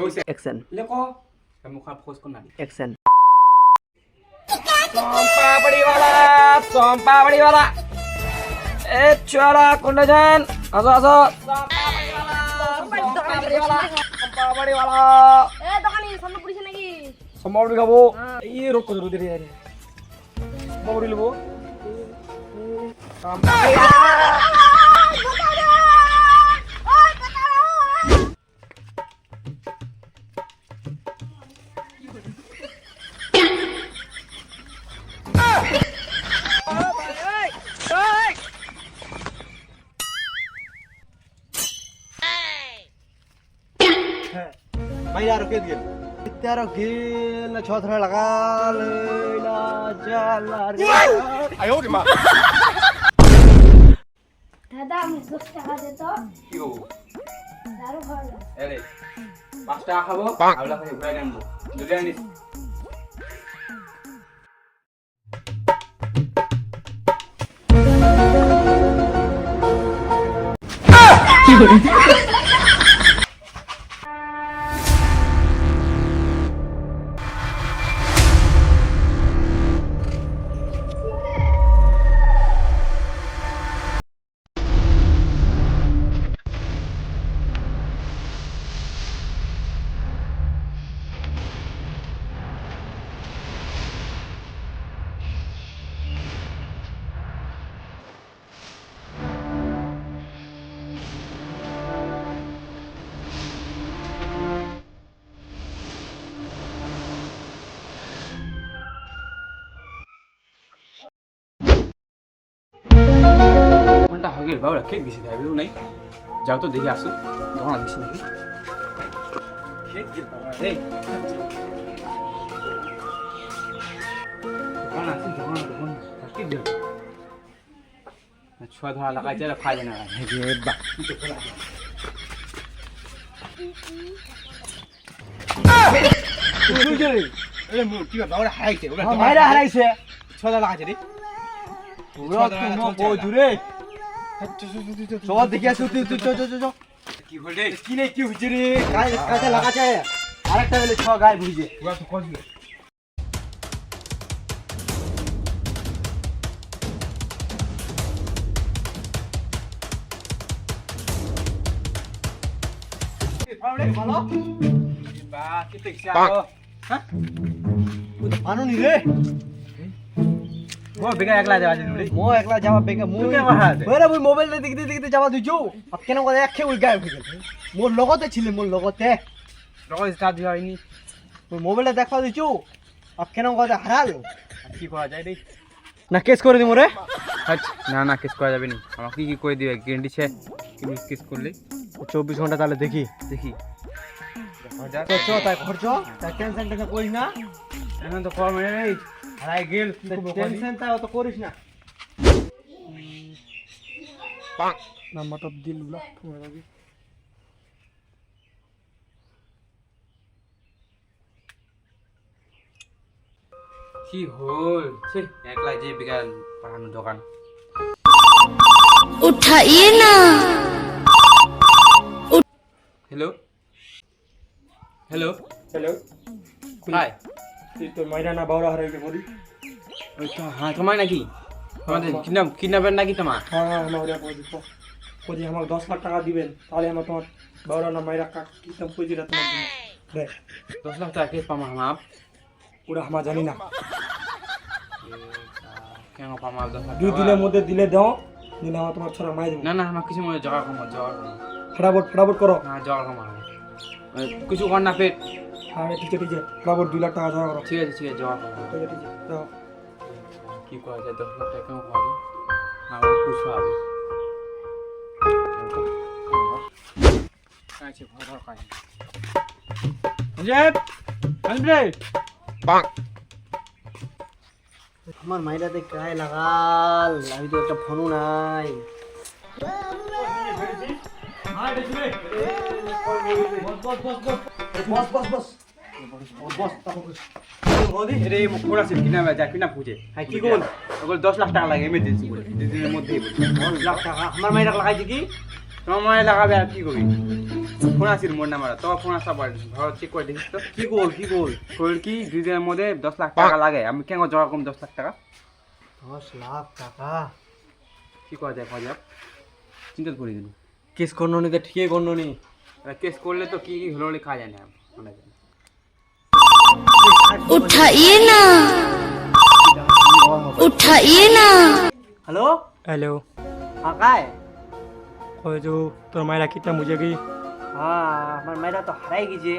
হৈছে action lake মুখা ফোজ কোন নালি অ্যাকশন চম্পাবড়িওয়ালা চম্পাবড়িওয়ালা এ চলা কোনজন আসো আসো চম্পাবড়িওয়ালা এ দোকানি সামনে পুলিশ নাকি চম্পাবড়ি খাবো এই রোগ করে রোদে রে চম্পাবড়ি লব মাইরা রকে দিল তের গেল ছধরা লাগাল লা জালা রে দাদা আমি দশ টাকা দে তো কি হব দারু খাওয়া এরে পাঁচ টাকা খাব আবলা খাই ঘুরাই আনব যদি আনিস কোনটা হয়ে গেল বাবুরা খেয়ে গেছি ভাই নাই যাও তো দেখে আসো তখন নাকি বাবা রে দোকান থাকি দিও ছুয়া ধরা লাগাইছে মু কি বাবা হারাইছে ওরা মাইরা হারাইছে ছধরা লাগাইছে রে ওরা তুমি বউ জুরে সব দেখি আসো তুই তুই চো চো চো কি হল রে কি নে কি হইছে রে? কাই কাছে লাগাছে আরেকটা বেলে ছ গায় বুঝে ওরা তো কইছিল ভালো বা কি দেখছি? আও মানো নি রে। যাওয়া যায় রে মো একলা যাওয়া বেগে মু তুই কে বাহাতে? ওরে মুই মোবাইল দেখতে দেখতে যাওয়া দিছু। কেন করে একে হয়ে গেল মোর লগতে ছিল মোর লগতে। রকম স্টার্ট দিওয়া হয়নি। ওই মোবাইলে দেখা দিছু। আর কেন করে হারাল? কি করা যায় রে? না কেস করে দিমু রে না না কিস করা যাবে না। আমাকে কি কি করে দিবে? গ্যারান্টি আছে কি করলে? চব্বিশ ঘণ্টা তাহলে দেখি। দেখি। হাজার তো চ তাই খরচ তাই টেনশন টেনশন করিস না। এখন তো কম রে কি হল? একলা যে বিকাল পড়ানো দোকান। উঠাইয়ে না। হ্যালো হ্যালো হ্যালো হাই তুই তো মাইরা না বাউরা হারাইলে মরি। ওই তো হ্যাঁ তোমার নাকি? তোমাদের কিডন্যাপ কিডন্যাপের নাকি তোমার? হ্যাঁ হ্যাঁ আমার ওরা করে যদি আমাকে দশ লাখ টাকা দিবেন তাহলে আমার তোমার বাউরা না মাইরা কাক কিতাম পুজিরা তোমার জন্য। রে দশ লাখ টাকা কেস পামা হামাপ ওরা আমার জানি না। কেন পামা দশ লাখ দুই? দিনের মধ্যে দিলে দাও দিলে আমার তোমার ছড়া মাই দেবো। না না আমার কিছু মনে জগাড় কমা জগাড় কমা ফটাফট ফটাফট করো। হ্যাঁ জগাড় কমা কিছু কর না পেট। হ্যাঁ ঠিক আছে ফটাফট দুই লাখ টাকা জমা করো। ঠিক আছে ঠিক আছে ঠিক আছে দাও। কি করা যায়? দশ লাখ টাকা করা আমার পুষো হবে আচ্ছা কাজ অঞ্জেব অঞ্জেব আমার মাইরাতে গায়ে লাগাল আমি তো একটা ফোনও নাই। বস বস বস। বস বস বস। কিনা যা কিনা পুজে হ্যাঁ কি কোন ওগুলো দশ টাকা লাগে এমার্জেন্সি দুদিনের মধ্যেই লাখ টাকা, আমার মাইরা লাগাইছে কি তোমার মনে লাগাবে আর কি করবি? ফোন আসির মোর নাম্বার তো ফোন আসা পারে ভালো চেক করে কি গোল কি গোল কি দুই দিনের মধ্যে দশ লাখ টাকা লাগে আমি কেন জমা কম দশ লাখ টাকা দশ লাখ টাকা কি করা যায় করা যাক চিন্তা করে দিন কেস করল নি তো ঠিকই কেস করলে, তো কি হলো খাওয়া যায় না। उठाइए ना उठाइए ना হ্যালো हेलो হ্যাঁ কায় और जो तो मायरा कितना मुझे गई হ্যাঁ আমার মাইরা তো হারাই গেছে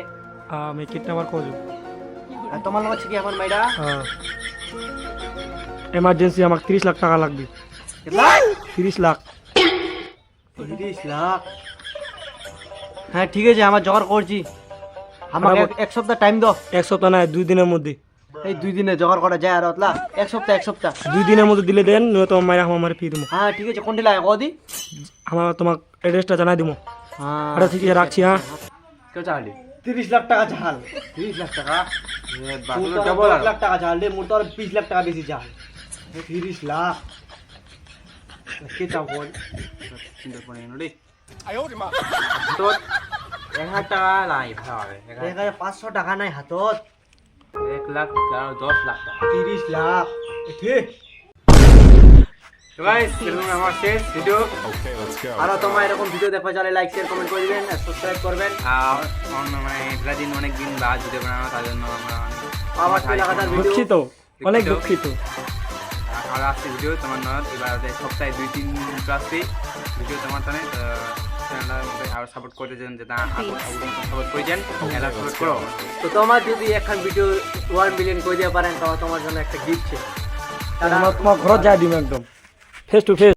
हाँ मैं कितना बार खोजू আর তোমার লগত কি আমার মাইরা हाँ এমার্জেন্সি আমাকে তিরিশ লাখ টাকা লাগবে কেতলা তিরিশ লাখ তিরিশ লাখ হ্যাঁ ঠিক আছে আমার জোগাড় করছি আমাকে এক- সপ্তাহ টাইম দাও। এক সপ্তাহ নয় দুই দিনের মধ্যে। এই দুই দিনে জোগাড় করা যায় আর অতলা। এক সপ্তাহ এক সপ্তাহ। দুই দিনের মধ্যে দিলে দেন নয় তোমার মায়েরা আমার ফি দেবো হ্যাঁ ঠিক আছে কোনটি লাগে কদি আমার তোমার অ্যাড্রেসটা জানাই দেবো হ্যাঁ আচ্ছা ঠিক আছে। রাখছি হ্যাঁ। কেউ চাইলি তিরিশ লাখ টাকা ঝাল তিরিশ লাখ টাকা? দশ লাখ টাকা ঝাল রে মোর তো আর বিশ লাখ টাকা বেশি ঝাল তিরিশ লাখ। কে চাও বল? চিন্তা করে রে তোর এক হাজার টাকা লাই ভাড়া এক এক হাজার- হাজার পাঁচশো টাকা নাই হাতত। এক লাখ দশ লাখ টাকা। তিরিশ লাখ। ঠিক আমার শেষ ভিডিও আরও তোমার এরকম ভিডিও দেখা চালে লাইক শেয়ার কমেন্ট করে দিবেন সাবস্ক্রাইব করবেন। আর মানে এগুলা দিন অনেক দিন বাদ ভিডিও বানানো তার জন্য আমরা লাগাতার দুঃখিত। অনেক দুঃখিত। আর আসছে ভিডিও তোমার নয় এবার সপ্তাহে দুই তিন দিন আসছে ভিডিও তোমার তানে চ্যানেলটা আরও সাপোর্ট করে দেন যেটা সাপোর্ট করে দেন এলা সাপোর্ট করো। তো তোমার যদি এখন ভিডিও ওয়ান বিলিয়ন করে দিতে পারেন তাহলে তোমার জন্য একটা গিফট আছে তোমার ঘরত যাই দিম একদম। Face to face